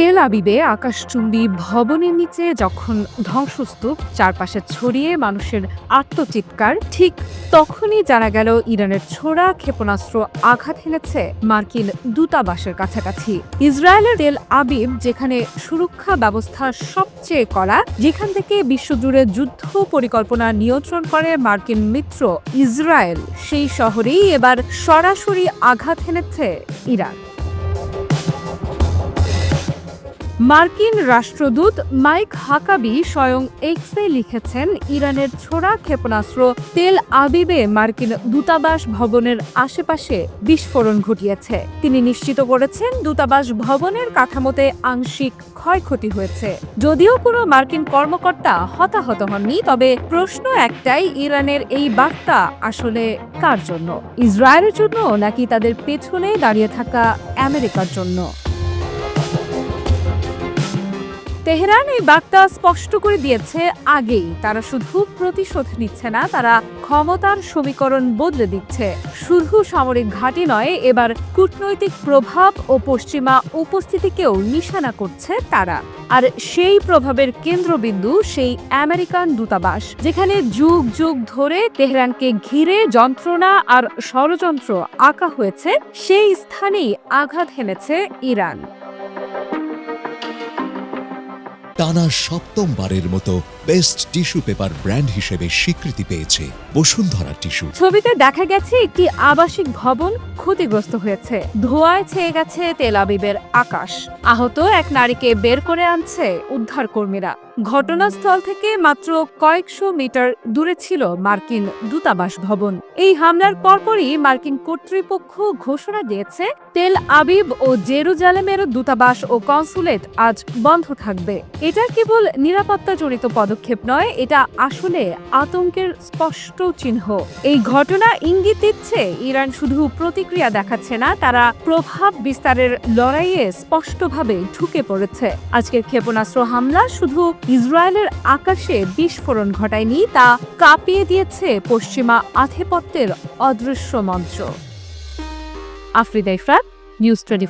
তেল আবিবে আকাশচুম্বী ভবনের নিচে যখন ধ্বংসস্তূপ চারপাশে ছড়িয়ে মানুষের আত্মচিৎকার, ঠিক তখনই জানা গেল ইরানের ছোড়া ক্ষেপণাস্ত্র আঘাত হেনেছে মার্কিন দূতাবাসের কাছাকাছি। ইসরায়েলের তেল আবিব, যেখানে সুরক্ষা ব্যবস্থা সবচেয়ে কড়া, যেখান থেকে বিশ্বজুড়ে যুদ্ধ পরিকল্পনা নিয়ন্ত্রণ করে মার্কিন মিত্র ইসরায়েল, সেই শহরেই এবার সরাসরি আঘাত হেনেছে ইরান। মার্কিন রাষ্ট্রদূত মাইক হাকাবি স্বয়ং এক্সে লিখেছেন, ইরানের ছোড়া ক্ষেপণাস্ত্র তেল আবিবে মার্কিন দূতাবাস ভবনের আশেপাশে বিস্ফোরণ ঘটিয়েছে। তিনি নিশ্চিত করেছেন, দূতাবাস ভবনের কাঠামোতে আংশিক ক্ষয়ক্ষতি হয়েছে। যদিও কোনো মার্কিন কর্মকর্তা হতাহত হননি, তবে প্রশ্ন একটাই, ইরানের এই বার্তা আসলে কার জন্য? ইসরায়েলের জন্য নাকি তাদের পেছনে দাঁড়িয়ে থাকা আমেরিকার জন্য? তেহরান এই বার্তা স্পষ্ট করে দিয়েছে আগেই। তারা শুধু প্রতিশোধ নিচ্ছে না, তারা ক্ষমতার সমীকরণ বদলে দিচ্ছে। শুধু সামরিক ঘাঁটি নয়, এবার কূটনৈতিক প্রভাব ও পশ্চিমা উপস্থিতিকেও নিশানা করছে তারা। আর সেই প্রভাবের কেন্দ্রবিন্দু সেই আমেরিকান দূতাবাস, যেখানে যুগ যুগ ধরে তেহরানকে ঘিরে যন্ত্রণা আর ষড়যন্ত্র আঁকা হয়েছে, সেই স্থানেই আঘাত হেনেছে ইরান। টানা সপ্তমবারের মতো বেস্ট টিস্যু পেপার ব্র্যান্ড হিসেবে স্বীকৃতি পেয়েছে বসুন্ধরা টিস্যু। ছবিতে দেখা গেছে একটি আবাসিক ভবন ক্ষতিগ্রস্ত হয়েছে। ধোঁয়ায় ছেয়ে গেছে তেল আবিবের আকাশ। আহত এক নারীকে বের করে আনছে উদ্ধার কর্মীরা ঘটনাস্থল থেকে মাত্র কয়েকশো মিটার দূরে ছিল মার্কিন দূতাবাস ভবন। এই হামলার পরপরই মার্কিন কর্তৃপক্ষ ঘোষণা দিয়েছে, তেল আবিব ও জেরুজালেমের দূতাবাস ও কনসুলেট আজ বন্ধ থাকবে। এটা কেবল নিরাপত্তাজনিত পদক্ষেপ নয়, এটা আসলে আতঙ্কের স্পষ্ট চিহ্ন। এই ঘটনা ইঙ্গিত দিচ্ছে, ইরান শুধু প্রতিক্রিয়া দেখাচ্ছে না, তারা প্রভাব বিস্তারের লড়াইয়ে স্পষ্টভাবে ঢুকে পড়েছে। আজকের ক্ষেপণাস্ত্র হামলা শুধু ইসরায়েলের আকাশে বিস্ফোরণ ঘটায়নি, তা কাঁপিয়ে দিয়েছে পশ্চিমা আধিপত্যের অদৃশ্য মঞ্চ। Afrida Ifrat, news twenty